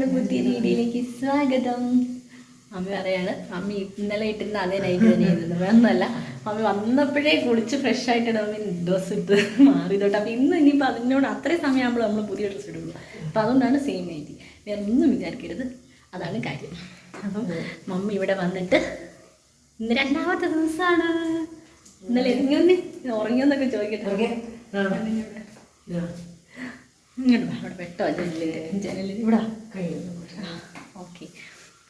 നമ്മുടെ പുതിയ വീഡിയോയിലേക്ക് സ്വാഗതം. അമ്മ പറയാണ് അമ്മ ഇന്നലെ ഇട്ടിരുന്ന അതേ നൈറ്റ് തന്നെ ഇരുന്നു വേറൊന്നല്ല അമ്മ വന്നപ്പോഴേ കുളിച്ച് ഫ്രഷ് ആയിട്ടാണ് അമ്മ ഡ്രസ്സ് ഇട്ട് മാറി തൊട്ട് അപ്പം ഇന്ന് ഇനിയിപ്പോൾ അതിനോട് അത്രയും സമയമാകുമ്പോൾ നമ്മൾ പുതിയ ഡ്രസ്സ് ഇടുള്ളൂ. അപ്പം അതുകൊണ്ടാണ് സെയിം നൈറ്റി വേറെ ഒന്നും വിചാരിക്കരുത്. അതാണ് കാര്യം. അപ്പം മമ്മി ഇവിടെ വന്നിട്ട് ഇന്ന് രണ്ടാമത്തെ ദിവസമാണ് ഇന്നലെ ഇങ്ങനെ ഉറങ്ങിയെന്നൊക്കെ ചോദിക്കട്ടെ. ഇങ്ങോട്ട് ഇവിടെ പെട്ടോ ജനലിൽ ജനലിൽ. ഇവിടെ ഓക്കെ.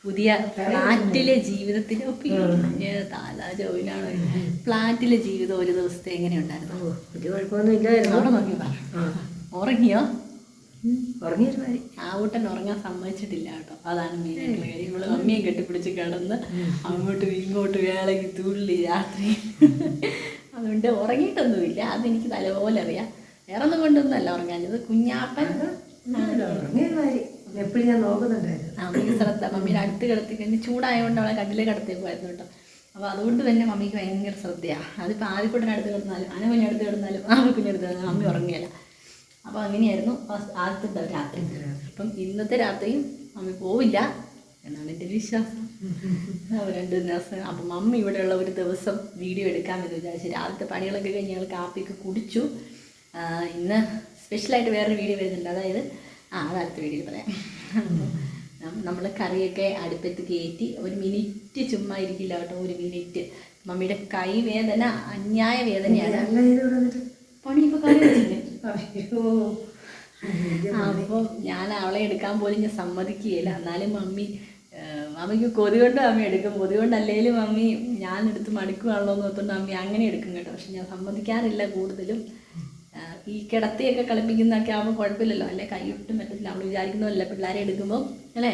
പുതിയ ഫ്ലാറ്റിലെ ജീവിതത്തിന് താലാ ജോയിലാണ്. ഫ്ലാറ്റിലെ ജീവിതം ഒരു ദിവസത്തെ എങ്ങനെയുണ്ടായിരുന്നു ഒരു കുഴപ്പമൊന്നും ഇല്ലായിരുന്നു. അവിടെ നോക്കി ഉറങ്ങിയോ? ഉറങ്ങിയൊരു മാതിരി ആവൂട്ടൻ ഉറങ്ങാൻ സമ്മതിച്ചിട്ടില്ല കേട്ടോ. അതാണ് മെയിനായിട്ടുള്ള കാര്യം. ഇവൾ അമ്മയും കെട്ടിപ്പിടിച്ച് കിടന്ന് അങ്ങോട്ടും ഇങ്ങോട്ടും വേളയ്ക്ക് തുള്ളി രാത്രി. അതുകൊണ്ട് ഉറങ്ങിയിട്ടൊന്നുമില്ല. അതെനിക്ക് നല്ലപോലെ അറിയാം. വേറെ ഒന്നും കൊണ്ടൊന്നുമല്ല ഉറങ്ങാഞ്ഞത് കുഞ്ഞാപ്പൻ. ഉറങ്ങിയൊരു മാതിരി എപ്പോഴും ഞാൻ നോക്കുന്നുണ്ടായിരുന്നു. ശ്രദ്ധ മമ്മീനെ അടുത്ത് കിടത്തി കഴിഞ്ഞ് ചൂടായതുകൊണ്ട് അവളെ കട്ടിലേ പോയിരുന്നു കേട്ടോ അപ്പോൾ അതുകൊണ്ട് തന്നെ മമ്മിക്ക് ഭയങ്കര ശ്രദ്ധയാണ് അതിപ്പോൾ ആദ്യക്കുട്ടനെ അടുത്ത് കിടന്നാലും അന കുഞ്ഞടുത്ത് കിടന്നാലും ആ കുഞ്ഞെടുത്ത് കിടന്നാലും മമ്മി ഉറങ്ങിയല്ല അപ്പോൾ അങ്ങനെയായിരുന്നു ആദ്യത്തെ രാത്രി. അപ്പം ഇന്നത്തെ രാത്രിയും മമ്മി പോവില്ല എന്നാണ് എന്റെ ഒരു വിശ്വാസം. രണ്ട് ദിവസം അപ്പം മമ്മി ഇവിടെയുള്ള ഒരു ദിവസം വീഡിയോ എടുക്കാമെന്ന് വിചാരിച്ചു രാവിലത്തെ പണികളൊക്കെ കഴിഞ്ഞ് ഞങ്ങൾ കാപ്പിയൊക്കെ കുടിച്ചു. ഇന്ന് സ്പെഷ്യലായിട്ട് വേറൊരു വീഡിയോ വരുന്നുണ്ട്. അതായത് ആ അത് അടുത്ത വീഡിയോയിൽ പറയാം. നമ്മൾ കറിയൊക്കെ അടുപ്പത്ത് കയറ്റി ഒരു മിനിറ്റ് ചുമ്മാ ഇരിക്കില്ല കേട്ടോ ഒരു മിനിറ്റ് മമ്മിയുടെ കൈ വേദന അന്യായ വേദനയാണ്. പണി ഇപ്പോൾ കറി അയ്യോ. അപ്പോൾ ഞാൻ അവളെ എടുക്കാൻ പോലും ഞാൻ സമ്മതിക്കുകയില്ല. എന്നാലും മമ്മി മമ്മിക്ക് കൊതി കൊണ്ട് മമ്മി എടുക്കും. കൊതി കൊണ്ടല്ലേലും മമ്മി ഞാൻ എടുത്ത് മടുക്കുകയാണല്ലോ എന്ന് ഓർത്തുകൊണ്ട് മമ്മി അങ്ങനെ എടുക്കും കേട്ടോ. പക്ഷെ ഞാൻ സമ്മതിക്കാറില്ല കൂടുതലും. ഈ കിടത്തിയൊക്കെ കളിപ്പിക്കുന്നതൊക്കെ ആകുമ്പോൾ കുഴപ്പമില്ലല്ലോ. അല്ലെ? കൈ ഒട്ടും പറ്റത്തില്ല. അവൾ വിചാരിക്കുന്നതല്ല പിള്ളേരെ എടുക്കുമ്പോൾ അല്ലേ?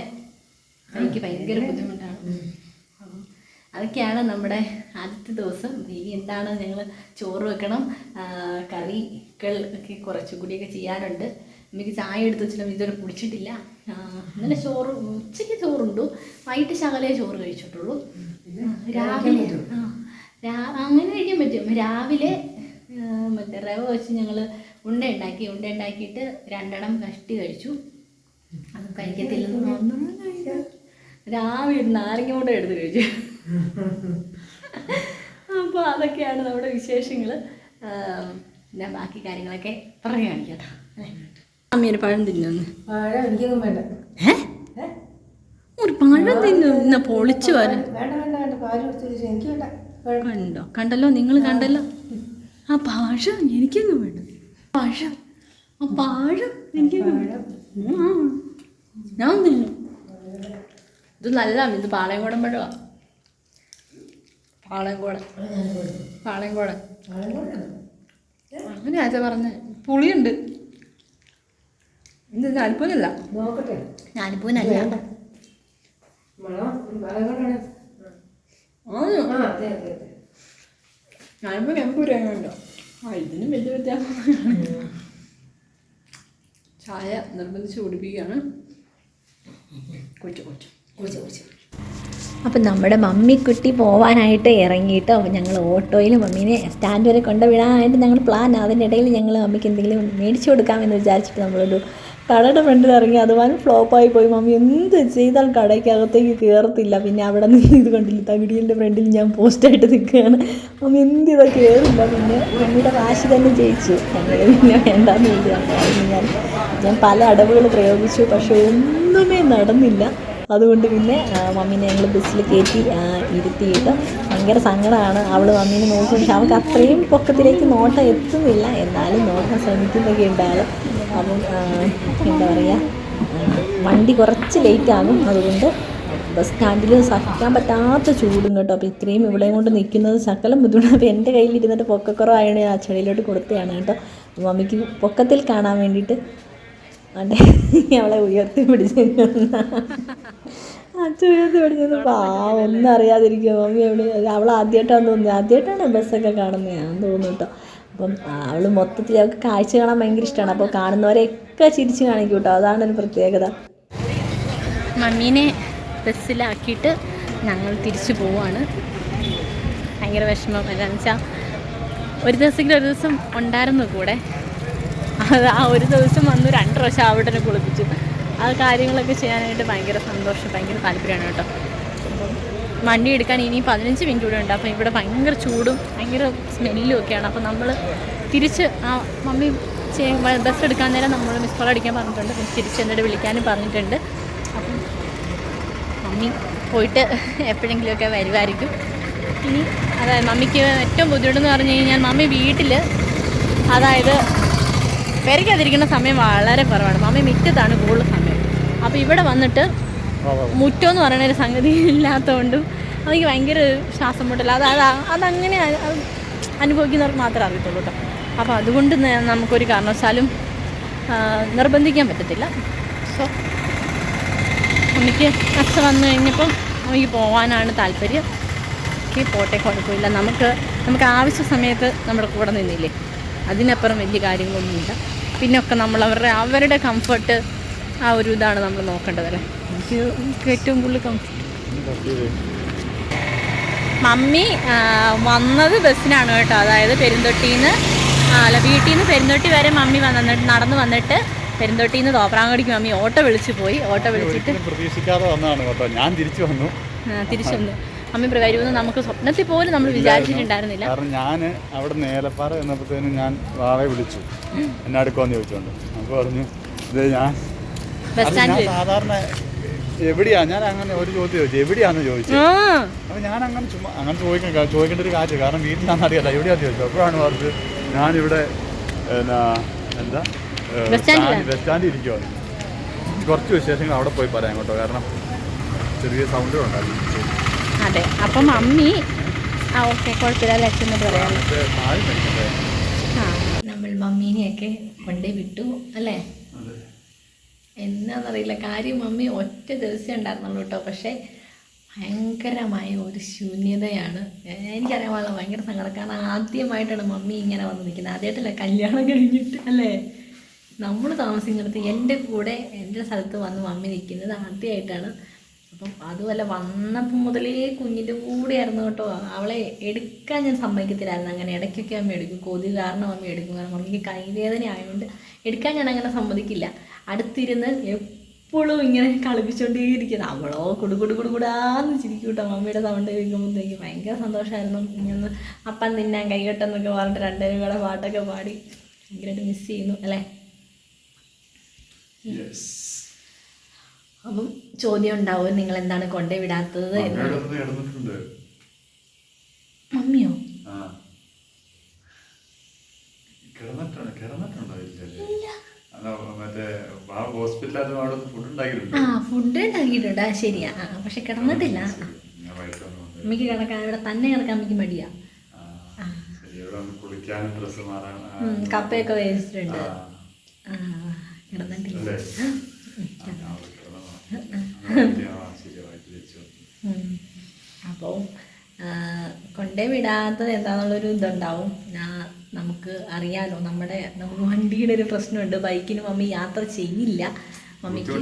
എനിക്ക് ഭയങ്കര ബുദ്ധിമുട്ടാണ്. അതൊക്കെയാണ് നമ്മുടെ ആദ്യത്തെ ദിവസം. ഇനി എന്താണ് ഞങ്ങൾ ചോറ് വെക്കണം? കറികൾ ഒക്കെ കുറച്ചും കുറച്ചുകൂടിയൊക്കെ ചെയ്യാനുണ്ട്. എനിക്ക് ചായ എടുത്ത് വെച്ചിട്ടും ഇതുവരെ കുടിച്ചിട്ടില്ല. ഇന്നലെ ചോറ് ഉച്ചയ്ക്ക് ചോറുണ്ടു. വൈകിട്ട് ശകലേ ചോറ് കഴിച്ചിട്ടുള്ളൂ. രാവിലെ ആ അങ്ങനെ കഴിക്കാൻ പറ്റും. രാവിലെ മറ്റേ റവ വെച്ച് ഞങ്ങൾ ഉണ്ട ഉണ്ടാക്കി ഉണ്ട ഉണ്ടാക്കിയിട്ട് രണ്ടെണ്ണം കഷ്ടി കഴിച്ചു. അത് കഴിക്കത്തില്ലെന്ന് തോന്നുന്നു. രാവിലെ നാരങ്ങ കൂടെ എടുത്ത് കഴിച്ചു. അപ്പോൾ അതൊക്കെയാണ് നമ്മുടെ വിശേഷങ്ങൾ പിന്നെ ബാക്കി കാര്യങ്ങളൊക്കെ പറഞ്ഞു കാണിക്കട്ടോ അമ്മ ഒരു പഴം തിന്നു പഴം എനിക്കൊന്നും വേണ്ട. ഏ? ഏ? ഒരു പഴം തിന്നു? ഇന്ന പൊളിച്ചു പഴം. കണ്ടോ? കണ്ടല്ലോ? നിങ്ങൾ കണ്ടല്ലോ? ആ പാഴം എനിക്കങ്ങ് വേണ്ട പഴം. ആ പാഴം എനിക്കങ്ങ് വേണ്ട ഉം. ഞാൻ തിന്നു ഇത് നല്ലതാണ് ഇത് പാളയംകോടൻ പഴമാണ് പാളയംകോടൻ. പാളയംകോടൻ. പാളയം കൂടെ അങ്ങനെ ആച്ച പറഞ്ഞ. പുളിയുണ്ട്. ഇത് ഞാനിപ്പോനല്ല ഞാനിപ്പോനല്ല ആ. അതെ അതെ ആ ഇതിനും വലിയ വ്യത്യാസം. ചായ നിർബന്ധിച്ച് കുടിപ്പിക്കുകയാണ്. കൊച്ചു കൊച്ചു കൊച്ചു കൊച്ചു അപ്പം നമ്മുടെ മമ്മിക്കുട്ടി പോവാനായിട്ട് ഇറങ്ങിയിട്ട് ഞങ്ങൾ ഓട്ടോയിൽ മമ്മീനെ സ്റ്റാൻഡ് വരെ കൊണ്ടുവിടാനായിട്ട് ഞങ്ങൾ പ്ലാൻ അതിന്റെ ഇടയിൽ ഞങ്ങൾ മമ്മിക്ക് എന്തെങ്കിലും മേടിച്ചു കൊടുക്കാമെന്ന് വിചാരിച്ചിട്ട് നമ്മളൊരു കടയുടെ ഫ്രണ്ടിൽ ഇറങ്ങി അതുപോലെ ഫ്ലോപ്പായി പോയി. മമ്മി എന്ത് ചെയ്താൽ കടയ്ക്കകത്തേക്ക് കയറത്തില്ല പിന്നെ അവിടെ നിന്ന് ഇത് കണ്ടില്ല തകിടിയന്റെ ഫ്രണ്ടിൽ ഞാൻ പോസ്റ്റായിട്ട് നിൽക്കുകയാണ്. മമ്മി എന്ത് ചെയ്താൽ കയറില്ല പിന്നെ മമ്മിയുടെ വാശി തന്നെ ജയിച്ചു. പിന്നെ വേണ്ടാന്ന് വിചാരിച്ചു. ഞാൻ ഞാൻ പല അടവുകൾ പ്രയോഗിച്ചു പക്ഷേ ഒന്നുമേ നടന്നില്ല. അതുകൊണ്ട് പിന്നെ മമ്മീനെ ഞങ്ങൾ ബസ്സിൽ കയറ്റി ഇരുത്തിയിട്ട് ഭയങ്കര സങ്കടമാണ് അവൾ മമ്മീനെ നോക്കും പക്ഷെ അവൾക്ക് അത്രയും പൊക്കത്തിലേക്ക് നോട്ടം എത്തുന്നില്ല. എന്നാലും നോക്കാൻ ശ്രമിക്കുന്നൊക്കെ ഉണ്ടാകും അപ്പം എന്താ പറയുക വണ്ടി കുറച്ച് ലേറ്റ് ആകും. അതുകൊണ്ട് ബസ് സ്റ്റാൻഡിൽ സഹിക്കാൻ പറ്റാത്ത ചൂടും കേട്ടോ. അപ്പോൾ ഇത്രയും ഇവിടെയും കൊണ്ട് നിൽക്കുന്നത് സകലം ബുദ്ധിമുട്ടാണ്. അപ്പോൾ എന്റെ പൊക്കക്കുറവായതുകൊണ്ട് ഞാൻ ആ ചെടിയിലോട്ട് കൊടുത്തതാണ് കേട്ടോ. അപ്പോൾ മമ്മിക്ക് പൊക്കത്തിൽ കാണാൻ വേണ്ടിയിട്ട് അതെ അവളെ ഉയർത്തി പിടിച്ച് അച്ഛ ഉയർത്തി പിടിച്ചത് ആ ഒന്നും അറിയാതിരിക്കുക മമ്മി എവിടെ അവൾ ആദ്യമായിട്ടാണ് തോന്നുന്നത് ആദ്യമായിട്ടാണ് ബസ്സൊക്കെ കാണുന്നത് ഞാൻ തോന്നുന്നു കേട്ടോ. അപ്പം അവൾ മൊത്തത്തിൽ അവൾക്ക് കാഴ്ച കാണാൻ ഭയങ്കര ഇഷ്ടമാണ് അപ്പോൾ കാണുന്നവരെയൊക്കെ ചിരിച്ച് കാണിക്കും കേട്ടോ അതാണ് ഒരു പ്രത്യേകത. മമ്മീനെ ബസ്സിലാക്കിയിട്ട് ഞങ്ങൾ തിരിച്ചു പോവാണ്. ഭയങ്കര വിഷമം. എന്താണെന്ന് വെച്ചാൽ ഒരു ദിവസമെങ്കിലും ഒരു ദിവസം ഉണ്ടായിരുന്നു കൂടെ. അത് ആ ഒരു ദിവസം വന്നു രണ്ട് പ്രാവശ്യം അവിടെ കുളിപ്പിച്ചു. ആ കാര്യങ്ങളൊക്കെ ചെയ്യാനായിട്ട് ഭയങ്കര സന്തോഷം ഭയങ്കര താല്പര്യമാണ് കേട്ടോ. വണ്ടി എടുക്കാൻ ഇനി പതിനഞ്ച് മിനിറ്റ് കൂടെ ഉണ്ട്. അപ്പം ഇവിടെ ഭയങ്കര ചൂടും ഭയങ്കര സ്മെല്ലും ഒക്കെയാണ്. അപ്പം നമ്മൾ തിരിച്ച് ആ മമ്മി ബസ് എടുക്കാൻ നേരം നമ്മൾ മിസ് കോൾ അടിക്കാൻ പറഞ്ഞിട്ടുണ്ട്. പിന്നെ തിരിച്ച് എന്നിട്ട് വിളിക്കാനും പറഞ്ഞിട്ടുണ്ട്. അപ്പം മമ്മി പോയിട്ട് എപ്പോഴെങ്കിലുമൊക്കെ വരുമായിരിക്കും ഇനി അതായത് മമ്മിക്ക് ഏറ്റവും ബുദ്ധിമുട്ടെന്ന് പറഞ്ഞു കഴിഞ്ഞാൽ മമ്മി വീട്ടിൽ അതായത് പെരയ്ക്കാതിരിക്കുന്ന സമയം വളരെ കുറവാണ്. മമ്മി മിറ്റത്താണ് കൂടുതൽ സമയം. അപ്പോൾ ഇവിടെ വന്നിട്ട് മുറ്റം എന്ന് പറയുന്ന ഒരു സംഗതി ഇല്ലാത്തതുകൊണ്ടും എനിക്ക് ഭയങ്കര ശ്വാസം മുട്ടല. അത് അത് അതങ്ങനെ അനുഭവിക്കുന്നവർക്ക് മാത്രമേ അറിയത്തുള്ളൂ കേട്ടോ അപ്പോൾ അതുകൊണ്ട് നമുക്കൊരു കാരണവശാലും നിർബന്ധിക്കാൻ പറ്റത്തില്ല. സോ എനിക്ക് അച്ഛൻ വന്നു കഴിഞ്ഞപ്പം എനിക്ക് പോകാനാണ് താല്പര്യം. എനിക്ക് പോട്ടെ കുഴപ്പമില്ല. നമുക്ക് നമുക്ക് ആവശ്യ സമയത്ത് നമ്മുടെ കൂടെ നിന്നില്ലേ? അതിനപ്പുറം വലിയ കാര്യങ്ങളൊന്നുമില്ല. പിന്നെ ഒക്കെ നമ്മൾ അവരുടെ അവരുടെ കംഫർട്ട് ആ ഒരു ഇതാണ് നമ്മൾ നോക്കേണ്ടതല്ലേ എനിക്ക് എനിക്ക് ഏറ്റവും കൂടുതൽ കംഫർട്ട് മമ്മി വന്നത് ബസ്സിനാണ് കേട്ടോ. അതായത് പെരുന്തൊട്ടിന്ന് അല്ല വീട്ടിൽ നിന്ന് പെരുന്തൊട്ടി വരെ മമ്മി വന്നിട്ട് നടന്നു വന്നിട്ട് പെരുന്തൊട്ടിയിൽ നിന്ന് തോപ്രാങ്കടിക്ക് മമ്മി ഓട്ടോ വിളിച്ചു പോയി. ഓട്ടോ വിളിച്ചിട്ട് പ്രതീക്ഷിക്കാതെ വന്നതാണ് കേട്ടോ. ഞാൻ തിരിച്ചു വന്നു. തിരിച്ചു വന്നു. മമ്മി പ്ര- വരുമെന്ന് നമുക്ക് സ്വപ്നത്തിൽ പോലും നമ്മൾ വിചാരിച്ചിട്ടുണ്ടായിരുന്നില്ല. കാരണം ഞാൻ അവിടെ നേലപ്പാറ എന്നപ്പോഴത്തേനും ഞാൻ വാവെ വിളിച്ചു. എന്നെ അടുക്കുമെന്ന് ചോദിച്ചോണ്ട്. അപ്പോൾ പറഞ്ഞു ഇത് ഞാൻ ബസ് അത് സ്റ്റാൻഡിൽ സാധാരണ എവിടെയാ? ഞാൻ അങ്ങനെ ഒരു ചോദ്യം ചോദിച്ചു. എവിടെയാന്ന് ചോദിച്ചു. അപ്പൊ ഞാൻ അങ്ങനെ ചുമ്മാ അങ്ങനെ ചോദിക്കാൻ ചോദിക്കേണ്ട ഒരു കാര്യം കാരണം വീട്ടിലാണെന്ന് അറിയാലോ. എവിടെയാന്ന് ചോദിച്ചു. അപ്പോഴാണ് പറഞ്ഞത് ഞാനിവിടെ എന്നാ എന്താ ബസ് സ്റ്റാൻഡിൽ ഇരിക്കുവാണ് കുറച്ച് വിശേഷങ്ങൾ അവിടെ പോയി പറയാം കേട്ടോ. കാരണം ചെറിയ സൗണ്ട് ഉണ്ടായിരുന്നു. അതെ. അപ്പം മമ്മി ആ ഓക്കെ കുഴപ്പമില്ല. ലക്ഷ്യം പറയാം. മറ്റേ നമ്മൾ മമ്മീനെയൊക്കെ കൊണ്ടേ വിട്ടു അല്ലേ? എന്നാന്നറിയില്ല. കാര്യം മമ്മി ഒറ്റ ദിവസം ഉണ്ടായിരുന്നുള്ളൂ കേട്ടോ. പക്ഷേ ഭയങ്കരമായ ഒരു ശൂന്യതയാണ്. എനിക്കറിയാൻ പാടില്ല ഭയങ്കര സങ്കടം. കാരണം ആദ്യമായിട്ടാണ് മമ്മി ഇങ്ങനെ വന്ന് നിൽക്കുന്നത്. ആദ്യമായിട്ടല്ല കല്യാണം കഴിഞ്ഞിട്ട് അല്ലേ? നമ്മൾ താമസിക്കുന്നിടത്ത് എന്റെ കൂടെ എന്റെ സ്ഥലത്ത് വന്ന് മമ്മി നിൽക്കുന്നത് ആദ്യമായിട്ടാണ് അപ്പം അതുമല്ല വന്നപ്പം മുതലേ കുഞ്ഞിന്റെ കൂടെയായിരുന്നു കേട്ടോ. അവളെ എടുക്കാൻ ഞാൻ സമ്മതിക്കത്തില്ലായിരുന്നു. അങ്ങനെ ഇടയ്ക്കൊക്കെ അമ്മ എടുക്കും. കൊതി കാരണം അമ്മ എടുക്കും. കാരണം മമ്മിക്ക് കൈവേദന ആയതുകൊണ്ട് എടുക്കാൻ ഞാൻ അങ്ങനെ സമ്മതിക്കില്ല. അടുത്തിരുന്ന് എപ്പോഴും ഇങ്ങനെ കളിപ്പിച്ചുകൊണ്ടേയിരിക്കുന്നത് അവളോ കുടു കുടു കുടു കുടാന്ന് ചിരിക്കും കേട്ടോ മമ്മിയുടെ സൗണ്ട് കേൾക്കുമ്പോഴത്തേക്ക് ഭയങ്കര സന്തോഷമായിരുന്നു ഇങ്ങനെ അപ്പം തിന്നാൻ കൈകെട്ടെന്നൊക്കെ പറഞ്ഞിട്ട് രണ്ടുപേരും കൂടെ പാട്ടൊക്കെ പാടി ഭയങ്കരമായിട്ട് മിസ് ചെയ്യുന്നു അല്ലേ? അപ്പം ചോദ്യം ഉണ്ടാവും നിങ്ങൾ എന്താണ് കൊണ്ടേ വിടാത്തത് മമ്മിയോ? കിടന്നിട്ടുണ്ട് കിടന്നിട്ടുണ്ടോ? ഇല്ലല്ലേ അല്ല മറ്റേ ആ ഹോസ്പിറ്റലിൽ അവിടെ ഫുഡ് ഉണ്ടാക്കിയിട്ടുണ്ട്. ആ ഫുഡ് ഉണ്ടാക്കിയിട്ടുണ്ട്. ആ ശരിയാ. ആ പക്ഷെ കിടന്നിട്ടില്ല ഞാൻ അമ്മയ്ക്ക് കിടക്കാൻ ഇവിടെ തന്നെ കിടക്കാൻ അമ്മയ്ക്ക് മടിയാ. കപ്പയൊക്കെ വേവിച്ചിട്ടുണ്ട്. കിടന്നിട്ടില്ല. ഞാൻ. അപ്പോൾ കൊണ്ടേ വിടാത്തത് എന്താണെന്നുള്ളൊരു ഇതുണ്ടാവും. ഞാ- നമുക്ക് അറിയാലോ നമ്മുടെ നമുക്ക് വണ്ടിയുടെ ഒരു പ്രശ്നമുണ്ട്. ബൈക്കിന് മമ്മി യാത്ര ചെയ്യില്ല. മമ്മിക്ക്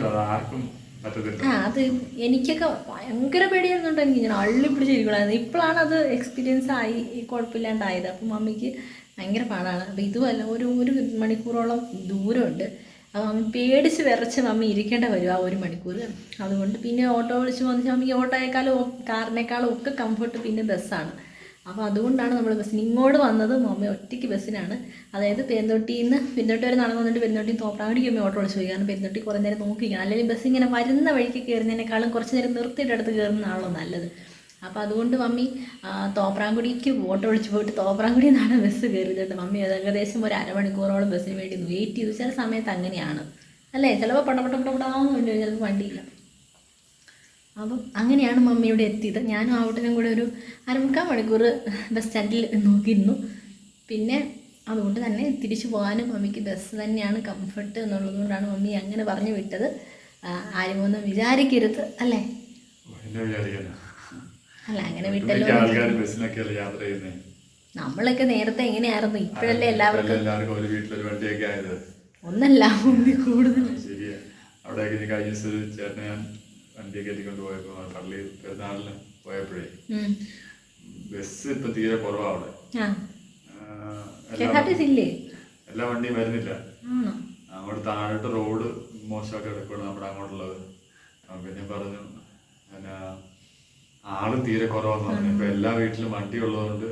ആ അത് എനിക്കൊക്കെ ഭയങ്കര പേടിയായിരുന്നുണ്ട് എനിക്ക് ഞാൻ അള്ളി പിടിച്ചിരിക്കണമായിരുന്നു ഇപ്പോഴാണ് അത് എക്സ്പീരിയൻസ് ആയി കുഴപ്പമില്ലാണ്ടായത്. അപ്പം മമ്മിക്ക് ഭയങ്കര പാടാണ്. അപ്പം ഇതുമല്ല ഒരു ഒരു മണിക്കൂറോളം ദൂരമുണ്ട്. അപ്പം മമ്മി പേടിച്ച് വിറച്ച് മമ്മി ഇരിക്കേണ്ട വരും ആ ഒരു മണിക്കൂർ. അതുകൊണ്ട് പിന്നെ ഓട്ടോ വിളിച്ച് വന്നിട്ട് മമ്മിക്ക് ഓട്ടോയേക്കാളും കാറിനേക്കാളും ഒക്കെ കംഫർട്ട് പിന്നെ ബസ്സാണ് അപ്പോൾ അതുകൊണ്ടാണ് നമ്മൾ ബസ്സിന് ഇങ്ങോട്ട് വന്നത് മമ്മി ഒറ്റയ്ക്ക് ബസ്സിനാണ്. അതായത് പെരുന്തൊട്ടിയിൽ നിന്ന് പെരുന്നൊട്ടി വരെ നടന്നു വന്നിട്ട് പെരുന്നൊട്ടി തോപ്രാങ്ങടിക്ക് അമ്മ ഓട്ടോ വിളിച്ചു പോയി. കാരണം പെരുന്നൊട്ടി കുറേ നേരം നോക്കിക്കണം അല്ലെങ്കിൽ ബസ് ഇങ്ങനെ വരുന്ന വഴിക്ക് കയറുന്നതിനേക്കാളും കുറച്ച് നേരം നിർത്തിയിട്ട് അടുത്ത് കയറുന്നതാണല്ലോ നല്ലത്. അപ്പോൾ അതുകൊണ്ട് മമ്മി തോപ്രാങ്കുടിക്ക് ഓട്ടോ വിളിച്ച് പോയിട്ട് തോപ്രാങ്കുടി നിന്നാണ് ബസ് കയറിയിട്ടുണ്ട് മമ്മി അത് ഏകദേശം ഒരു അരമണിക്കൂറോളം ബസ്സിന് വേണ്ടി വെയിറ്റ് ചെയ്തു. ചില സമയത്ത് അങ്ങനെയാണ്. അല്ലേ? ചിലപ്പോൾ പടപട പടപടാന്ന് വേണ്ടി ചിലപ്പോൾ വണ്ടിയില്ല. അപ്പം അങ്ങനെയാണ് മമ്മി ഇവിടെ എത്തിയത്. ഞാനും ആവട്ടനും കൂടെ ഒരു അരമുക്കാൽ മണിക്കൂർ ബസ് സ്റ്റാൻഡിൽ നോക്കിയിരുന്നു. പിന്നെ അതുകൊണ്ട് തന്നെ തിരിച്ചു പോകാനും മമ്മിക്ക് ബസ് തന്നെയാണ് കംഫർട്ട് എന്നുള്ളത് കൊണ്ടാണ് മമ്മി അങ്ങനെ പറഞ്ഞു വിട്ടത്. ആരും ഒന്നും വിചാരിക്കരുത് അല്ലേ? അല്ല അങ്ങനെ വിട്ടല്ലോ നമ്മളൊക്കെ നേരത്തെ എങ്ങനെയായിരുന്നു? ഇപ്പോഴല്ലേ എല്ലാവർക്കും ഒന്നല്ല കൂടുതൽ. ഇനി കഴിഞ്ഞ ചേട്ടനെ ഞാൻ വണ്ടിയൊക്കെ എത്തിക്കൊണ്ട് പോയപ്പോ പള്ളി പെരുന്നാളിന് പോയപ്പോഴേ. ബസ് ഇപ്പൊ തീരെ കുറവാ അവിടെ. എല്ലാ വണ്ടിയും വരുന്നില്ല. അങ്ങോട്ട് താഴോട്ട് റോഡ് മോശമൊക്കെ എടുക്കണം നമ്മുടെ അങ്ങോട്ടുള്ളത്. പിന്നെ പറഞ്ഞു പിന്നെ ആൾ തീരെ കുറവാന്ന് പറഞ്ഞു. ഇപ്പൊ എല്ലാ വീട്ടിലും വണ്ടി ഉള്ളതുകൊണ്ട്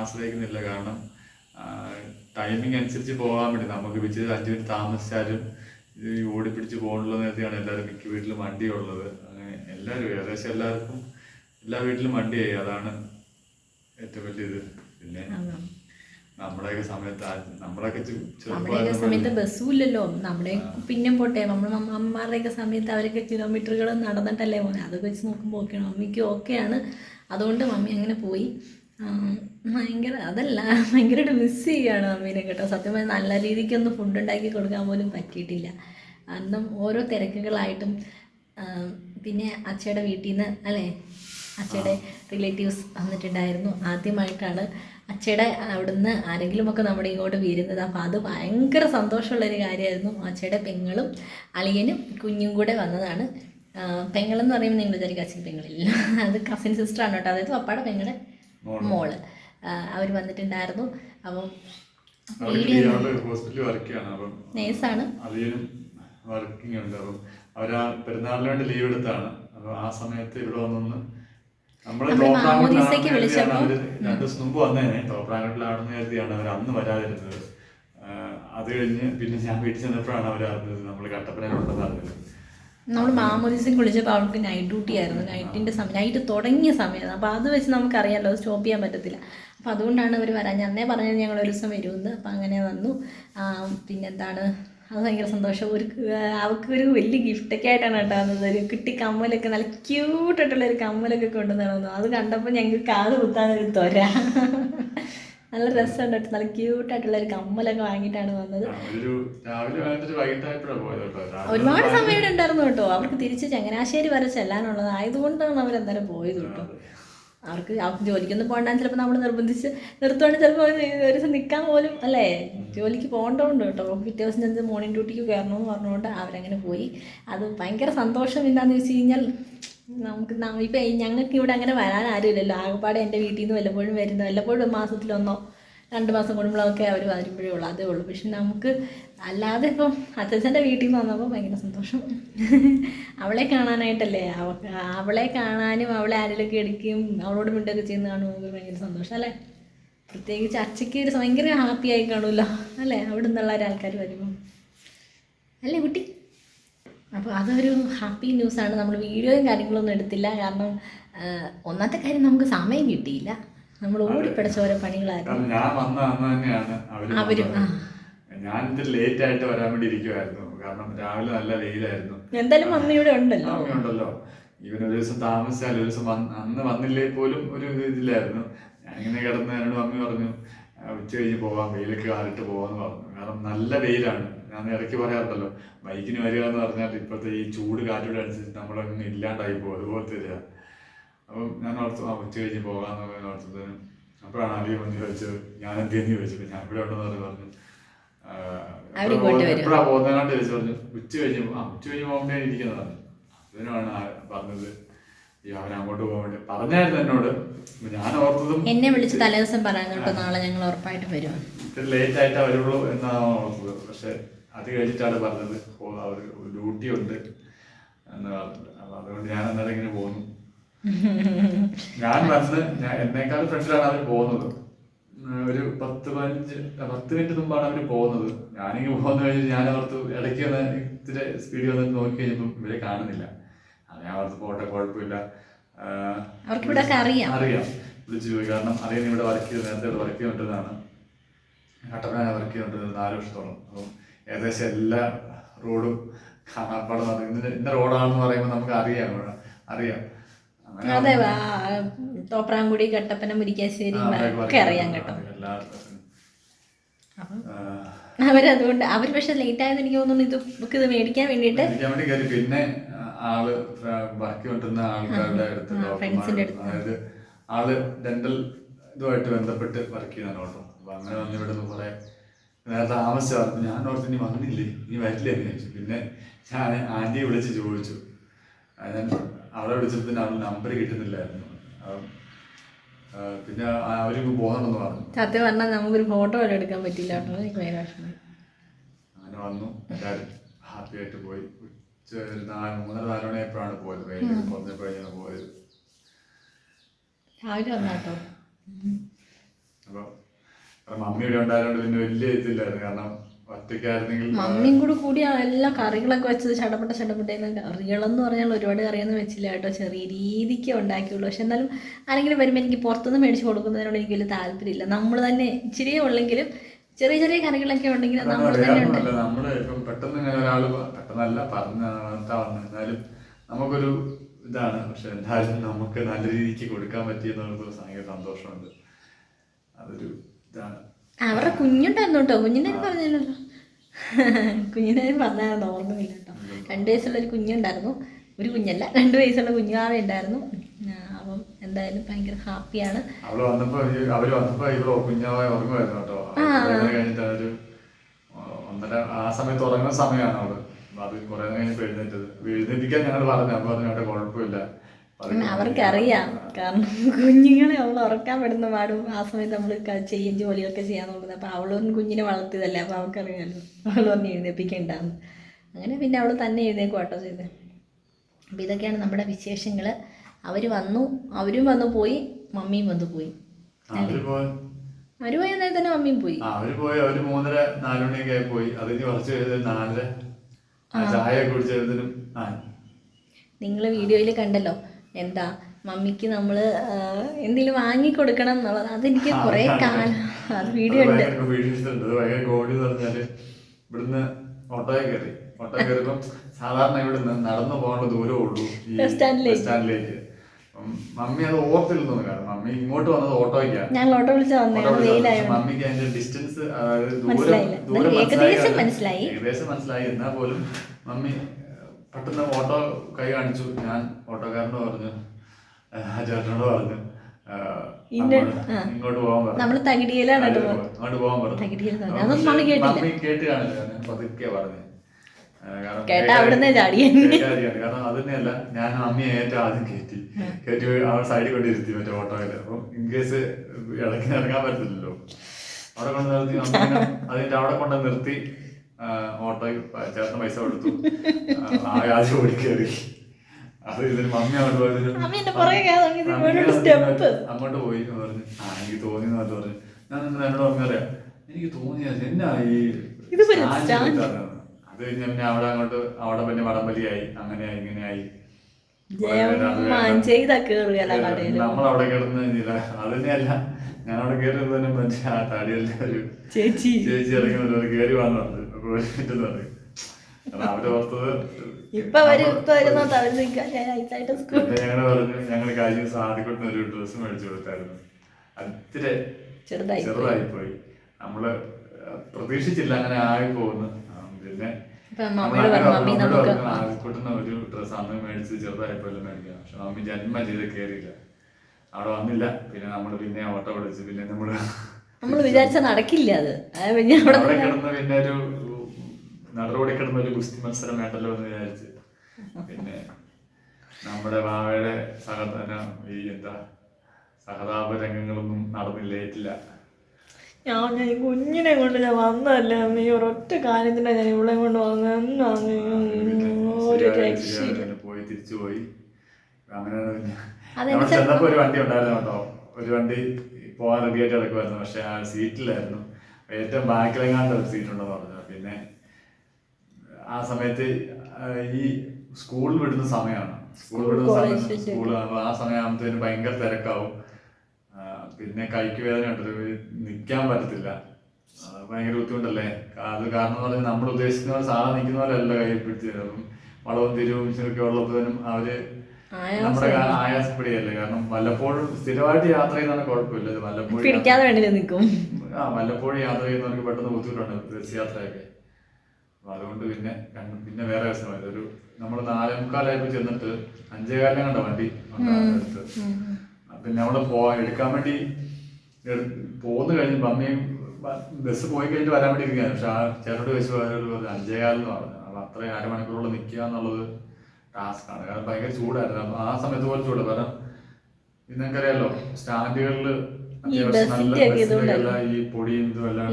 ആശ്രയിക്കുന്നില്ല. കാരണം ടൈമിംഗ് അനുസരിച്ച് പോകാൻ വേണ്ടി നമുക്ക് വിച്ച് അഞ്ചു മിനിറ്റ് താമസിച്ചാലും ഈ ഓടിപ്പിടിച്ച് പോകാനുള്ള നേരത്തെയാണ് എല്ലാവരും മിക്ക വീട്ടിലും വണ്ടിയുള്ളത് അങ്ങനെ എല്ലാവരും ഏകദേശം എല്ലാവർക്കും എല്ലാ വീട്ടിലും വണ്ടിയായി അതാണ് ഏറ്റവും വലിയത് പിന്നെ നമ്മുടെയൊക്കെ സമയത്ത് നമ്മളൊക്കെ നമ്മുടെയൊക്കെ സമയത്ത് ബസ്സും ഇല്ലല്ലോ നമ്മുടെ പിന്നെ പോട്ടെ നമ്മുടെ അമ്മ- അമ്മമാരുടെയൊക്കെ സമയത്ത് അവരൊക്കെ കിലോമീറ്ററുകൾ നടന്നിട്ടല്ലേ പോകുന്നത് അതൊക്കെ വെച്ച് നോക്കുമ്പോൾ ഓക്കെയാണ് മമ്മിക്ക് ഓക്കെയാണ്. അതുകൊണ്ട് മമ്മി അങ്ങനെ പോയി. ഭയങ്കര അതല്ല ഭയങ്കരമായിട്ട് മിസ് ചെയ്യുകയാണ് അമ്മീനെ കേട്ടോ. സത്യമായി നല്ല രീതിക്കൊന്നും ഫുഡ് ഉണ്ടാക്കി കൊടുക്കാൻ പോലും പറ്റിയിട്ടില്ല. അന്നും ഓരോ തിരക്കുകളായിട്ടും പിന്നെ അച്ഛയുടെ വീട്ടിൽ നിന്ന് അല്ലേ? അച്ഛയുടെ റിലേറ്റീവ്സ് വന്നിട്ടുണ്ടായിരുന്നു. ആദ്യമായിട്ടാണ് അച്ഛയുടെ അവിടുന്ന് ആരെങ്കിലുമൊക്കെ നമ്മുടെ ഇങ്ങോട്ട് വരുന്നത്. അപ്പോൾ അത് ഭയങ്കര സന്തോഷമുള്ളൊരു കാര്യമായിരുന്നു. അച്ഛയുടെ പെങ്ങളും അളിയനും കുഞ്ഞും കൂടെ വന്നതാണ്. പെങ്ങളെന്ന് പറയുമ്പോൾ നിങ്ങൾ വിചാരിക്കും അച്ഛൻ പെങ്ങളില്ല. അത് കസിൻ സിസ്റ്ററാണ് കേട്ടോ. അതായത് പപ്പയുടെ പെങ്ങളുടെ മോൾ. അവർ വന്നിട്ടുണ്ടായിരുന്നു. അപ്പം അവർക്ക് ഹോസ്പിറ്റലിൽ വർക്ക് ചെയ്യാണ്. അപ്പം നേഴ്സാണ്. അതിനും വർക്കിംഗ് ഉണ്ട്. അപ്പം അവരാ പെരുന്നാളിന് വേണ്ടി ലീവ് എടുത്താണ്. അപ്പോൾ ആ സമയത്ത് ഇവിടെ വന്നൊന്ന് നമ്മൾ രണ്ടു ദിവസം മുമ്പ് വന്നേനെ തോപ്രാങ്കുട്ടിലാണെന്ന് കരുതിയാണ് അവർ അന്ന് വരാതിരുന്നത്. അത് കഴിഞ്ഞ് പിന്നെ ഞാൻ വീട്ടിൽ ചെന്നപ്പോഴാണ് അവർ അറിഞ്ഞത് നമ്മൾ കട്ടപ്പനയിലുണ്ടെന്ന് അറിഞ്ഞത്. നമ്മൾ മാമോദിസം കുളിച്ചപ്പോൾ അവൾക്ക് നൈറ്റ് ഡ്യൂട്ടി ആയിരുന്നു. നൈറ്റിന്റെ സമയം നൈറ്റ് തുടങ്ങിയ സമയമാണ് അപ്പോൾ അത് വെച്ച് നമുക്കറിയാമല്ലോ സ്റ്റോപ്പ് ചെയ്യാൻ പറ്റത്തില്ല. അപ്പോൾ അതുകൊണ്ടാണ് അവർ വരാൻ അന്നേ പറഞ്ഞത് ഞങ്ങൾ ഒരു ദിവസം വരുമെന്ന്. അപ്പോൾ അങ്ങനെ വന്നു. പിന്നെന്താണ്? അത് ഭയങ്കര സന്തോഷം. ഒരു അവൾക്ക് ഒരു വലിയ ഗിഫ്റ്റൊക്കെ ആയിട്ടാണ് കേട്ടോ വന്നത്. ഒരു കുട്ടി കമ്മലൊക്കെ നല്ല ക്യൂട്ടായിട്ടുള്ള ഒരു കമ്മലൊക്കെ കൊണ്ടുവന്നു അത് കണ്ടപ്പോൾ ഞങ്ങൾക്ക് കാത് കുത്താനൊരു തൊര. നല്ല രസമുണ്ട് കേട്ടോ. നല്ല ക്യൂട്ടായിട്ടുള്ള ഒരു കമ്മലൊക്കെ വാങ്ങിയിട്ടാണ് വന്നത്. ഒരുപാട് സമയം ഇവിടെ ഉണ്ടായിരുന്നു കേട്ടോ. അവർക്ക് തിരിച്ച് ചങ്ങനാശ്ശേരി വരെ ചെല്ലാനുള്ളത് ആയതുകൊണ്ടാണ് അവർ എന്തായാലും പോയത് കേട്ടോ. അവർക്ക് അവർക്ക് ജോലിക്കൊന്നും പോകണ്ടാന്ന് ചിലപ്പോൾ നമ്മൾ നിർബന്ധിച്ച് നിർത്തുവാണെങ്കിൽ ചിലപ്പോൾ ഒരു ദിവസം നിൽക്കാൻ പോലും അല്ലേ? ജോലിക്ക് പോകേണ്ടതുണ്ട് കേട്ടോ. പിറ്റേ ദിവസം ചെന്ന് മോർണിംഗ് ഡ്യൂട്ടിക്ക് കയറണമെന്ന് പറഞ്ഞുകൊണ്ട് അവരങ്ങനെ പോയി. അത് ഭയങ്കര സന്തോഷം എന്താണെന്ന് വെച്ച് കഴിഞ്ഞാൽ നമുക്ക് ഇപ്പം ഞങ്ങൾക്ക് ഇവിടെ അങ്ങനെ വരാൻ ആരുമില്ലല്ലോ. ആകെപ്പാടെ എന്റെ വീട്ടിൽ നിന്ന് വല്ലപ്പോഴും വരുന്നു വല്ലപ്പോഴും മാസത്തിലൊന്നോ രണ്ട് മാസം കൂടുമ്പോഴൊക്കെ അവർ വരുമ്പോഴേ ഉള്ളൂ. അതേ ഉള്ളൂ. പക്ഷെ നമുക്ക് അല്ലാതെ ഇപ്പം അച്ഛന്റെ വീട്ടിൽ നിന്ന് വന്നപ്പോൾ ഭയങ്കര സന്തോഷം. അവളെ കാണാനായിട്ടല്ലേ? അവളെ കാണാനും അവളെ ആരെങ്കിലുമൊക്കെ എടുക്കുകയും അവളോട് മിണ്ടൊക്കെ ചെയ്യുന്ന കാണുമ്പോൾ ഭയങ്കര സന്തോഷം അല്ലേ? പ്രത്യേകിച്ച് അച്ഛയ്ക്ക് ഒരു ഭയങ്കര ഹാപ്പി ആയി കാണുമല്ലോ അല്ലേ? അവിടെ നിന്നുള്ള ഒരാൾക്കാർ വരുമ്പോൾ അല്ലേ കുട്ടി? അപ്പോൾ അതൊരു ഹാപ്പി ന്യൂസാണ് നമ്മൾ വീഡിയോയും കാര്യങ്ങളൊന്നും എടുത്തില്ല. കാരണം ഒന്നാമത്തെ കാര്യം നമുക്ക് സമയം കിട്ടിയില്ല. നമ്മൾ ഓടിപ്പിടച്ച ഓരോ പണികളായിരുന്നു. കാരണം ഞാൻ വന്ന അന്ന് തന്നെയാണ് അവരും, ഞാൻ ഇത് ലേറ്റ് ആയിട്ട് വരാൻ വേണ്ടി ഇരിക്കുമായിരുന്നു കാരണം രാവിലെ നല്ല വെയിലായിരുന്നു. എന്തായാലും മമ്മി ഇവിടെ ഉണ്ടല്ലോ. ഉണ്ടല്ലോ ഇവൻ ഒരു ദിവസം താമസിച്ചാൽ ഒരു ദിവസം അന്ന് വന്നില്ലേ പോലും ഒരു ഇത് ഇതില്ലായിരുന്നു. ഞാനിങ്ങനെ കിടന്ന് എന്നോട് മമ്മി പറഞ്ഞു "ആ, ഉച്ച കഴിഞ്ഞ് പോവാം. വെയിലൊക്കെ കാലിട്ട് പോവാന്ന് പറഞ്ഞു. കാരണം നല്ല വെയിലാണ്. ഞാൻ ഇടയ്ക്ക് പറയാറുണ്ടല്ലോ ബൈക്കിന് വരിക എന്ന് പറഞ്ഞാൽ ഇപ്പോഴത്തെ ഈ ചൂട് കാറ്റോട് അനുസരിച്ച് നമ്മളങ്ങ് ഇല്ലാണ്ടായി പോകും അതുപോലത്തെ ഇതാ അപ്പം ഞാൻ ഓർത്തു ആ ഉച്ച കഴിഞ്ഞ് പോകാമെന്ന് ഓർത്തത് അപ്പോഴാണ് അലി വന്ന് ചോദിച്ചത് ഞാൻ എന്തെന്ന് ചോദിച്ചത് ഞാൻ ഇവിടെ ഉണ്ടെന്ന് പറഞ്ഞു പറഞ്ഞു. "ആ, അവർ എപ്പോഴാ ഇങ്ങോട്ട് പോകുന്നത്? വരും. എപ്പോഴാ പോകുന്നതാണ്ട് ചോദിച്ചു പറഞ്ഞു. ഉച്ച കഴിഞ്ഞ് ആ ഉച്ച കഴിഞ്ഞ് പോകുമ്പോഴേ ഇരിക്കുന്നതാണ് അതിനാണ് പറഞ്ഞത്. ഈ അവൻ അങ്ങോട്ട് പോകാൻ വേണ്ടി പറഞ്ഞായിരുന്നു എന്നോട്. ഞാൻ ഓർത്തതും എന്നെ വിളിച്ച് തലേദിവസം പറയാൻ കേട്ടോ നാളെ ഞങ്ങൾ ഉറപ്പായിട്ട് വരും ഇത്തിരി ലേറ്റ് ആയിട്ട് വരുള്ളൂ എന്നാണ് നോക്കുന്നത് പക്ഷെ അത് കഴിഞ്ഞിട്ടാണ് പറഞ്ഞത്. അവർ ഡ്യൂട്ടി ഉണ്ട് എന്ന് പറഞ്ഞത് അപ്പൊ അതുകൊണ്ട് ഞാൻ അന്നേരം ഇങ്ങനെ പോന്നു. ഞാൻ വന്ന് ഞാൻ എന്നേക്കാൾ ഫ്രണ്ടിലാണ് അവർ പോകുന്നത്. ഒരു പത്ത് പതിനഞ്ച് പത്ത് മിനിറ്റ് മുമ്പാണ് അവർ പോകുന്നത്. ഞാനിങ്ങനെ പോകുന്ന കഴിഞ്ഞ് ഞാൻ അവർക്ക് ഇടയ്ക്ക് ഒന്ന് ഇത്തിരി സ്പീഡിൽ വന്ന് നോക്കി കഴിഞ്ഞപ്പോൾ ഇവരെ കാണുന്നില്ല. അത് ഞാൻ അവർക്ക് പോട്ടെ കുഴപ്പമില്ല. അറിയാം. അറിയാം. വിളിച്ചു പോയി കാരണം അറിയാൻ ഇവിടെ വർക്ക് ചെയ്ത് നേരത്തെ ഇവിടെ വർക്ക് ചെയ്തുകൊണ്ടിരുന്നതാണ് കട്ടപ്പന വർക്ക് ചെയ്തുകൊണ്ടിരുന്നത് നാല് വർഷത്തോളം. അപ്പം ഏകദേശം എല്ലാ റോഡും കാണാപ്പാട് ഇന്ന് ഇന്ന റോഡാണെന്ന് പറയുമ്പോൾ നമുക്ക് അറിയാം. അറിയാം അതെ തോപ്രാംകുടി കട്ടപ്പന മുരിക്കാശ്ശേരി ഒക്കെ അറിയാം കേട്ടോ. അവരതുകൊണ്ട് അവർ പക്ഷെ ലേറ്റ് ആയത് എനിക്ക് തോന്നുന്നു ഇത് ബുക്ക് ഇത് മേടിക്കാൻ വേണ്ടിയിട്ട്. മേടിക്കാൻ വേണ്ടി പിന്നെ ആൾ വർക്ക് കിട്ടുന്ന ആൾക്കാരുടെ അടുത്ത്. അതായത് ആൾ ഡെന്റൽ ഇതുമായിട്ട് ബന്ധപ്പെട്ട് വർക്ക് ചെയ്യുന്ന കേട്ടോ അപ്പൊ അങ്ങനെ വന്ന് ഇവിടെ നിന്ന് കുറെ നേരത്തെ താമസിച്ചു ഞാൻ ഓർത്ത് ഇനി വന്നില്ലേ? ഇനി വരില്ലേ എന്ന് ചോദിച്ചു പിന്നെ ഞാൻ ആന്റിയെ വിളിച്ച് ചോദിച്ചു. ഞാൻ അവളെ വിളിച്ചപ്പോൾ പിന്നെ അവളുടെ നമ്പർ കിട്ടുന്നില്ലായിരുന്നു. പിന്നെ അവർ പോകുന്നുണ്ടെന്ന് പറഞ്ഞു. സത്യം പറഞ്ഞാൽ നമുക്കൊരു ഫോട്ടോ വരെ എടുക്കാൻ പറ്റില്ല കേട്ടോ എനിക്ക് ഭയങ്കര വിഷമം അങ്ങനെ വന്നു. എല്ലാവരും ഹാപ്പി ആയിട്ട് പോയി. ഉച്ച നാല് മൂന്നര നാല് മണിയായപ്പോഴാണ് പോയത്. വൈകിട്ട് പോയത്. രാവിലെ വന്നാട്ടോ. അപ്പോൾ മമ്മി ഇവിടെ ഉണ്ടായതുകൊണ്ട് പിന്നെ വലിയ ഇതില്ലായിരുന്നു. കാരണം ഒറ്റയ്ക്കായിരുന്നെങ്കിൽ മമ്മിയും കൂടെ കൂടി എല്ലാ കറികളൊക്കെ വെച്ചത് ചടപ്പെട്ട ചടപട്ടേന്ന് കറികളെന്ന് പറഞ്ഞാൽ ഒരുപാട് കറിയൊന്നും വെച്ചില്ല കേട്ടോ. ചെറിയ രീതിക്ക് ഉണ്ടാക്കിയുള്ളൂ. പക്ഷെ എന്നാലും ആരെങ്കിലും വരുമ്പോൾ എനിക്ക് പുറത്തുനിന്ന് മേടിച്ച് കൊടുക്കുന്നതിനോട് എനിക്ക് വലിയ താല്പര്യമില്ല. നമ്മൾ തന്നെ ഇച്ചിരിയേ ഉള്ളെങ്കിലും ചെറിയ ചെറിയ കറികളൊക്കെ ഉണ്ടെങ്കിൽ നമ്മൾ തന്നെ ഉണ്ട് ഇപ്പം പെട്ടെന്ന് ഇങ്ങനെ ഒരാൾ പെട്ടെന്നല്ല പറഞ്ഞ വന്നു. എന്നാലും നമുക്കൊരു ഇതാണ്. പക്ഷെ എന്തായാലും നമുക്ക് നല്ല രീതിക്ക് കൊടുക്കാൻ പറ്റിയെന്നുള്ളത് ഭയങ്കര സന്തോഷമുണ്ട്. അതൊരു ഇതാണ് അവരുടെ കുഞ്ഞുണ്ടായിരുന്നു കേട്ടോ. കുഞ്ഞിനെ പറഞ്ഞല്ലോ കുഞ്ഞിനെ പറഞ്ഞായിരുന്നു ഓർമ്മയില്ല കേട്ടോ. രണ്ട് വയസ്സുള്ള ഒരു കുഞ്ഞുണ്ടായിരുന്നു. ഒരു കുഞ്ഞല്ല രണ്ട് വയസ്സുള്ള കുഞ്ഞാവ ഉണ്ടായിരുന്നു. അപ്പം എന്തായാലും ഭയങ്കര ഹാപ്പിയാണ്. അവൾ വന്നപ്പോ ഈ- അവർ വന്നപ്പോ ഇവിടെ കുഞ്ഞാവായ ഉറങ്ങുമായിരുന്നു കേട്ടോ. അവർ കഴിഞ്ഞിട്ട് ഒരു ഒന്നര ആ സമയത്ത് ഉറങ്ങുന്ന സമയമാണ് അവൾ. അത് കുറെ നേരം കഴിഞ്ഞപ്പോ എഴുന്നേറ്റത്. എഴുന്നേറ്റിക്കാൻ ഞങ്ങൾ പറഞ്ഞു. അപ്പൊ പറഞ്ഞു കുഴപ്പമില്ല. പിന്നെ അവർക്കറിയാം. കാരണം കുഞ്ഞുങ്ങളെ അവൾ ഉറക്കാൻ പെടുന്ന പാടും. ആ സമയത്ത് നമ്മൾ ചെയ്യും ജോലിയൊക്കെ ചെയ്യാൻ നോക്കുന്നത്. അപ്പോൾ അവളൊന്നും കുഞ്ഞിനെ വളർത്തിയതല്ലേ. അപ്പോൾ അവൾക്കറിയാമല്ലോ അവൾ ഒന്ന് എഴുന്നേപ്പിക്കണ്ടാന്ന് അങ്ങനെ പിന്നെ അവൾ തന്നെ എഴുന്നേക്കും കേട്ടോ ചെയ്ത്. അപ്പോൾ ഇതൊക്കെയാണ് നമ്മുടെ വിശേഷങ്ങൾ അവർ വന്നു. അവരും വന്നു പോയി. മമ്മിയും വന്നു പോയി. അവർ പോയി. നേരം തന്നെ മമ്മിയും പോയി. അവർ പോയി. അവർ മൂന്നര നാലു മണിയൊക്കെ ആയി പോയി. അത് കുറച്ച് നാലര. ചായ കുടിച്ചതിനും നിങ്ങൾ വീഡിയോയിൽ കണ്ടല്ലോ. എന്താ മമ്മിക്ക് നമ്മൾ എന്തെങ്കിലും വാങ്ങിക്കൊടുക്കണം എന്നുള്ളത് അതെനിക്ക് കുറേ കാലം അത് വീഡിയോ ഉണ്ട്. ഇവിടുന്ന് ഓട്ടോയിൽ കയറി. ഓട്ടോ കയറിയപ്പം സാധാരണ ഇവിടുന്ന് നടന്നു പോകേണ്ട ദൂരമേ ഉള്ളൂ ബസ് സ്റ്റാൻഡിലേക്ക്. മമ്മി അത് ഓർത്തിരുന്നു കാരണം മമ്മി ഇങ്ങോട്ട് വന്നത് ഓട്ടോയ്ക്കാണ് ഞങ്ങൾ ഓട്ടോ വിളിച്ച് മമ്മിക്ക് അതിന്റെ ഡിസ്റ്റൻസ് അതായത് ദൂരം മനസ്സിലായി. ഏകദേശം മനസ്സിലായി. എന്നാ പോലും മമ്മി പെട്ടെന്ന് ഓട്ടോ കൈ കാണിച്ചു. ഞാൻ ഓട്ടോക്കാരനോട് പറഞ്ഞു ചേട്ടനോട് പറഞ്ഞു ഇങ്ങോട്ട് പോകാൻ പറഞ്ഞു. തകിടിയിലാണ്. അങ്ങോട്ട് പോകാൻ പറഞ്ഞു. കേട്ട് കാണില്ല. ഞാൻ പതുക്കെ പറഞ്ഞു. കാരണം കേട്ടാ കേൾക്കാൻ- അവിടുന്ന് ചാടി. കാരണം അത് തന്നെയല്ല ഞാൻ അമ്മയെ ഏറ്റവും ആദ്യം കയറ്റി കയറ്റി അവിടെ സൈഡിൽ കൊണ്ടിരുത്തി മറ്റേ ഓട്ടോയിൽ. അപ്പം ഇൻ കേസ് ഇടയ്ക്ക് ഇറങ്ങാൻ പറ്റത്തില്ലല്ലോ. അവിടെ കൊണ്ട് നിർത്തി അതിന്റെ അവിടെ കൊണ്ട് നിർത്തി. ഓട്ടോയിൽ ചേർത്ത പൈസ കൊടുത്തു. ആ, ആ ആദ്യം ഓടി കയറി അത് ഇതിന് മമ്മി അങ്ങോട്ട് പോയത്. കയറി അങ്ങോട്ട് പോയി പറഞ്ഞു. ആ എനിക്ക് തോന്നി എന്ന് പറഞ്ഞു. ഞാൻ നിങ്ങൾ എന്നോട് മമ്മി അറിയാം എനിക്ക് തോന്നിയത് എന്നാ ഈ. അത് കഴിഞ്ഞ പിന്നെ അവിടെ അങ്ങോട്ട് അവിടെ പിന്നെ വടംവലിയായി. അങ്ങനെയായി ഇങ്ങനെയായി. നമ്മളവിടെ കിടന്ന് ഇല്ല. അത് തന്നെയല്ല ഞാൻ അവിടെ കയറുന്നതിനും മറ്റേ ആ തടിയല്ല ഒരു ചേച്ചി. ചേച്ചി ഇറങ്ങി വന്നു അവർ ഓർത്തത് ഇപ്പൊ പിന്നെ ഞങ്ങൾ പറഞ്ഞു ഞങ്ങൾ കഴിഞ്ഞ ദിവസം ഒരു ഡ്രസ്സ് മേടിച്ചു കൊടുത്തായിരുന്നു. അത്തിരി ചെറുതായി പോയി. നമ്മൾ പ്രതീക്ഷിച്ചില്ല അങ്ങനെ ആയി പോകുന്നു പിന്നെ നമുക്ക് ഒരു ഡ്രസ്സ് അന്ന് മേടിച്ച് ചെറുതായപ്പോലും മേടിക്കാം പക്ഷെ മമ്മി ജന്മ ചെയ്ത് കയറിയില്ല. അവിടെ വന്നില്ല. പിന്നെ നമ്മൾ പിന്നെ ഓട്ടോ വിളിച്ച് പിന്നെ നമ്മൾ നമ്മൾ വിചാരിച്ച നടക്കില്ല അത്. പിന്നെ ഒരു നടുറോടി കിടന്ന ഒരു ഗുസ്തി മത്സരം വേണ്ടല്ലോ എന്ന് വിചാരിച്ച് പിന്നെ നമ്മുടെ വാവയുടെ സഹതന ഈ എന്താ സഹതാപ രംഗങ്ങളൊന്നും നടന്നില്ലേറ്റില്ല ഞാൻ ഞാൻ ഈ കുഞ്ഞിനെ കൊണ്ട് ഞാൻ വന്നതല്ല അമ്മ ഈ ഒരൊറ്റ കാര്യത്തിനാ ഞാൻ ഇവിടെ കൊണ്ട് വന്നു പോയി തിരിച്ചു പോയി. അങ്ങനെ ചെന്നപ്പോ ഒരു വണ്ടി ഉണ്ടായിരുന്നു കേട്ടോ. ഒരു വണ്ടി പോകാൻ റെഡി ആയിട്ട് കിടക്കുമായിരുന്നു പക്ഷെ ആ സീറ്റിലായിരുന്നു ഏറ്റവും ബാക്കിലെങ്ങാണ്ട് ഒരു സീറ്റ് ഉണ്ടെന്ന് പറഞ്ഞു പിന്നെ ആ സമയത്ത് ഈ സ്കൂൾ വിടുന്ന സമയമാണ് സ്കൂൾ വിടുന്ന സമയത്ത് സമയം സ്കൂൾ ആ സമയമാകുമ്പോഴത്തേനും ഭയങ്കര തിരക്കാവും. പിന്നെ കൈക്ക് വേദന ഉണ്ട്. നിൽക്കാൻ പറ്റത്തില്ല. ഭയങ്കര ബുദ്ധിമുട്ടല്ലേ? അത് കാരണം എന്ന് പറഞ്ഞാൽ നമ്മൾ ഉദ്ദേശിക്കുന്ന പോലെ സാധാരണ നിൽക്കുന്ന പോലെ അല്ല കൈ പിടിച്ച് അപ്പം വളവും തിരിവും ഒക്കെ ഉള്ളപ്പോഴും അവർ നമ്മുടെ ആയാസപ്പെടുകയല്ലേ കാരണം വല്ലപ്പോഴും സ്ഥിരമായിട്ട് യാത്ര ചെയ്യുന്നതാണ് കുഴപ്പമില്ല. വല്ലപ്പോഴും ആ വല്ലപ്പോഴും യാത്ര ചെയ്യുന്നവർക്ക് പെട്ടെന്ന് ബുദ്ധിമുട്ടുണ്ട്. ബസ് യാത്രയൊക്കെ. അപ്പൊ അതുകൊണ്ട് പിന്നെ പിന്നെ വേറെ രസമായത് ഒരു നമ്മൾ നാലേ മുക്കാലായപ്പോ ചെന്നിട്ട് അഞ്ചേകാലിനെ കണ്ട വണ്ടി പിന്നെ നമ്മൾ പോ എടുക്കാൻ വേണ്ടി പോന്നു കഴിഞ്ഞ് മമ്മിയും ബസ് പോയി കഴിഞ്ഞിട്ട് വരാൻ വേണ്ടി ഇരിക്കുകയാണ്. പക്ഷെ ആ ചേട്ടനോട് വെച്ച് ഒരു അഞ്ചേകാലെന്ന് പറഞ്ഞു. അപ്പൊ അത്രയും അരമണിക്കൂറോളം നിൽക്കുക എന്നുള്ളത് ടാസ്ക് ആണ് കാരണം ഭയങ്കര ചൂടായിരുന്നു. അപ്പൊ ആ സമയത്ത് പോലെ ചൂട്. കാരണം നിങ്ങൾക്കറിയാലോ സ്റ്റാൻഡുകളിൽ ഈ പൊടിയും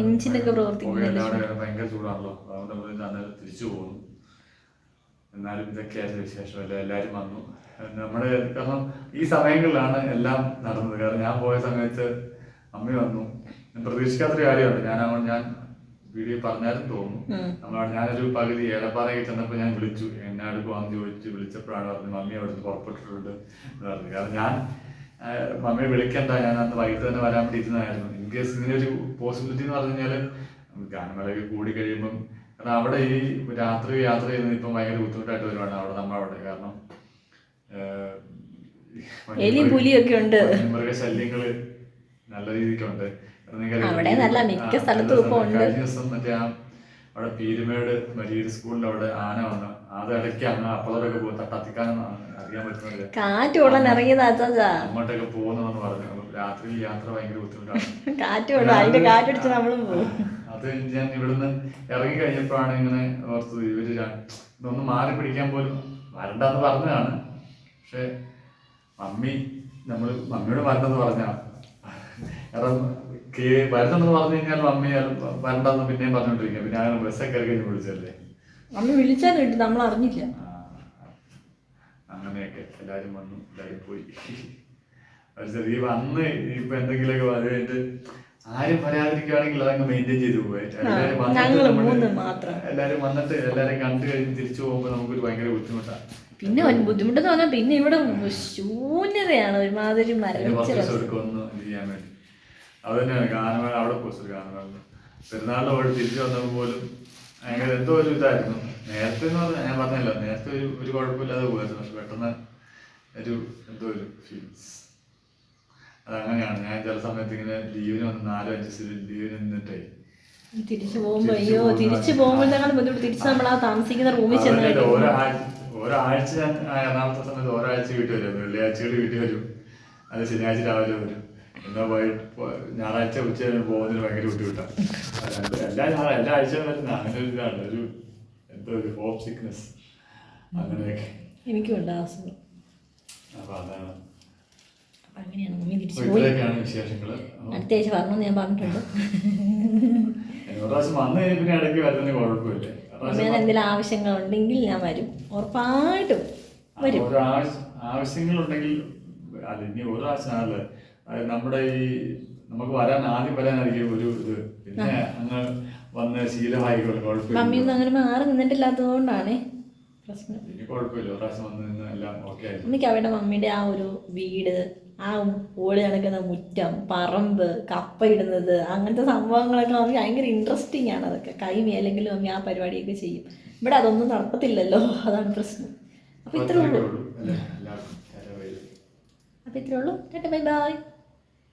എഞ്ചിനൊക്കെ പ്രവർത്തിക്കുന്നില്ല. പുകയെല്ലാം കൂടെ ഭയങ്കര ചൂടാണല്ലോ. അതുകൊണ്ട് നമ്മൾ അന്നേരം തിരിച്ചു പോകുന്നു എന്നാലും ഇതൊക്കെയായിരുന്നു വിശേഷം. എല്ലാം എല്ലാവരും വന്നു. നമ്മുടെ കാരണം ഈ സമയങ്ങളിലാണ് എല്ലാം നടന്നത്. കാരണം ഞാൻ പോയ സമയത്ത് അമ്മ വന്നു. പ്രതീക്ഷിക്കാത്തൊരു കാര്യമാണ് ഞാൻ അങ്ങോട്ട് ഞാൻ വീഡിയോ പറഞ്ഞാലും തോന്നുന്നു. നമ്മൾ ഞാനൊരു പകുതി ഏലപ്പാറയിൽ ചെന്നപ്പോൾ ഞാൻ വിളിച്ചു. എന്നാട് പോകാമെന്ന് ചോദിച്ചു വിളിച്ചപ്പോഴാണ് പറഞ്ഞത് മമ്മി അവിടുന്ന് പുറപ്പെട്ടിട്ടുണ്ട് എന്ന് പറഞ്ഞു കാരണം ഞാൻ മമ്മിയെ വിളിക്കണ്ട. ഞാൻ അന്ന് വൈകിട്ട് തന്നെ വരാൻ വേണ്ടി ഇരുന്നതായിരുന്നു ഇൻ കേസ് ഇങ്ങനെ ഒരു പോസിബിലിറ്റി എന്ന് പറഞ്ഞു കഴിഞ്ഞാൽ ഗാനമേളയൊക്കെ കൂടി കഴിയുമ്പം കാരണം അവിടെ ഈ രാത്രി യാത്ര ചെയ്യുന്നത് ഇപ്പം ഭയങ്കര ബുദ്ധിമുട്ടായിട്ട് വരുവാണ് അവിടെ നമ്മളവിടെ കാരണം എലിയും പുലിയൊക്കെ ഉണ്ട്. മൃഗശല്യങ്ങൾ നല്ല രീതിക്കുണ്ട്. അവിടെ നല്ല ആ, മിക്ക സ്ഥലത്തും ഇപ്പൊ ഉണ്ട്. കഴിഞ്ഞ ദിവസം മറ്റേ ആ അവിടെ പീരുമേട് മരിയർ സ്കൂളിൽ അവിടെ ആന വന്ന. അത് ഇടയ്ക്ക് അങ്ങ് അപ്പളൊക്കെ പോകും തട്ടത്തിക്കാനും അറിയാൻ പറ്റുന്നില്ല കാറ്റ് ഇറങ്ങിയതാ അങ്ങോട്ടൊക്കെ പോകുന്നു പറഞ്ഞു. രാത്രി യാത്ര ഭയങ്കര ബുദ്ധിമുട്ടാണ്. കാറ്റ് കൊള്ളാം കാറ്റടിച്ച് നമ്മളും പോകും. അത് ഞാൻ ഇവിടുന്ന് ഇറങ്ങി കഴിഞ്ഞപ്പോഴാണ് ഇങ്ങനെ ഓർത്തത് ഇവർ ഇതൊന്ന് മാറി പിടിക്കാൻ പോലും വരണ്ടെന്ന് പറഞ്ഞതാണ്. പക്ഷെ മമ്മി നമ്മൾ മമ്മിയോട് വരണ്ടെന്ന് പറഞ്ഞ കാരണം കേ- വരണ്ടെന്ന് പറഞ്ഞു കഴിഞ്ഞാൽ അമ്മ വരണ്ടെന്ന് പിന്നെയും പറഞ്ഞോണ്ടിരിക്കുക പിന്നെ അങ്ങനെ ബസ്സൊക്കെ കയറി കഴിഞ്ഞ് വിളിച്ചല്ലേ അമ്മ വിളിച്ചാലും കിട്ടും നമ്മൾ അറിഞ്ഞില്ല. അങ്ങനെയൊക്കെ എല്ലാരും വന്നു എല്ലാരും പോയി. ഒരു ചെറിയ വന്ന് ഇപ്പൊ എന്തെങ്കിലുമൊക്കെ കഴിഞ്ഞിട്ട് ആരും പറയാതിരിക്കുകയാണെങ്കിൽ അതങ്ങ് മെയിന്റെയിൻ ചെയ്തു പോയി എല്ലാരും വന്നിട്ട്. എല്ലാരും വന്നിട്ട് എല്ലാരും കണ്ടു കഴിഞ്ഞ് തിരിച്ചു പോകുമ്പോൾ നമുക്കൊരു ഭയങ്കര ബുദ്ധിമുട്ടാണ് പിന്നെ ബുദ്ധിമുട്ടെന്ന് പറഞ്ഞാൽ പിന്നെ ഇവിടെ ശൂന്യതയാണ് ഒരുമാതിരി മരണം മരവിച്ച ചെയ്യാൻ വേണ്ടി. അത് തന്നെയാണ് ഗാനമേള അവിടെ പോയി ഗാനമേള. പെരുന്നാളിന്റെ അവിടെ തിരിച്ചു വന്നപ്പോൾ പോലും ഭയങ്കര എന്തോ ഒരു ഇതായിരുന്നു. നേരത്തെ എന്ന് പറഞ്ഞാൽ ഞാൻ പറഞ്ഞില്ല നേരത്തെ ഒരു ഒരു കുഴപ്പമില്ലാതെ പോയിരുന്നു. പക്ഷെ പെട്ടെന്ന് ഒരു എന്തോ ഒരു ഫീൽസ് അതങ്ങനെയാണ്. ഞാൻ ചില സമയത്ത് ഇങ്ങനെ ലീവിന് വന്ന് നാലോ അഞ്ച് ലീവിന് നിന്നിട്ടേ തിരിച്ചു പോകുമ്പോ അയ്യോ തിരിച്ചു ആ. പോകുമ്പോഴത്തേക്കാളും ബുദ്ധിമുട്ട്. തിരിച്ച് നമ്മൾ ആ താമസിക്കുന്ന റൂമിൽ ചെന്ന് അതല്ല, കഴിയുമ്പോൾ ഒരാഴ്ച ഞാൻ എറണാകുളത്തെ സമയത്ത് ഒരാഴ്ച വീട്ടിൽ വരും. വെള്ളിയാഴ്ചകൾ വീട്ടിൽ വരും. അത് ശനിയാഴ്ച രാവിലെ വരും. എന്നാ വൈകിട്ട് പോ- ഞായറാഴ്ച ഉച്ച പോകുന്നതിന് ഭയങ്കര ബുദ്ധിമുട്ടാണ്. എല്ലാ ഞായറാ എല്ലാ ആഴ്ചയും വരുന്ന അങ്ങനെ ഒരു ഇതാണ്. ഒരു എന്തോ ഒരു ഹോപ്പ് സിക്നസ് അങ്ങനെയൊക്കെ. എനിക്കും ഉണ്ട് അസുഖം. അതാണ്. അപ്പൊ അങ്ങനെയാണ്. മമ്മി അപ്പൊ തിരിച്ചു പോയി. ഇത്രയൊക്കെയാണ് വിശേഷങ്ങൾ. അടുത്ത ആഴ്ച വരണമെന്ന് ഞാൻ പറഞ്ഞിട്ടുണ്ട്. ഒരു പിന്നെ ഒരു എന്തെങ്കിലും ആവശ്യങ്ങളുണ്ടെങ്കിൽ ഞാൻ വരും. ഉറപ്പായിട്ടും വരും. ആവശ്യങ്ങളുണ്ടെങ്കിൽ ഇനി ഓരോ ആവശ്യമാണല്ലേ നമ്മുടെ ഈ നമുക്ക് വരാൻ ആദ്യം വരാനായിരിക്കും ഒരു ഇത്. പിന്നെ അങ്ങ് വന്ന് അവരുടെ അങ്ങനെ മാറി പ്രശ്നം. ഇനി കുഴപ്പമില്ല ഒരു പ്രാവശ്യം വന്ന് നിന്ന് എല്ലാം ഓക്കെ അവിടെ മമ്മിയുടെ ആ ഒരു വീട് ആ ഓടി നടക്കുന്ന മുറ്റം പറമ്പ് കപ്പ ഇടുന്നത് അങ്ങനത്തെ സംഭവങ്ങളൊക്കെ മമ്മി ഭയങ്കര ഇൻട്രസ്റ്റിംഗ് ആണ് അതൊക്കെ. കൈ മേലെങ്കിലും മമ്മി ആ പരിപാടിയൊക്കെ ചെയ്യും. ഇവിടെ അതൊന്നും നടക്കത്തില്ലല്ലോ അതാണ് പ്രശ്നം. അപ്പോൾ ഇത്രേ ഉള്ളൂ. അപ്പൊ ഇത്രേ ഉള്ളൂ. Bye bye.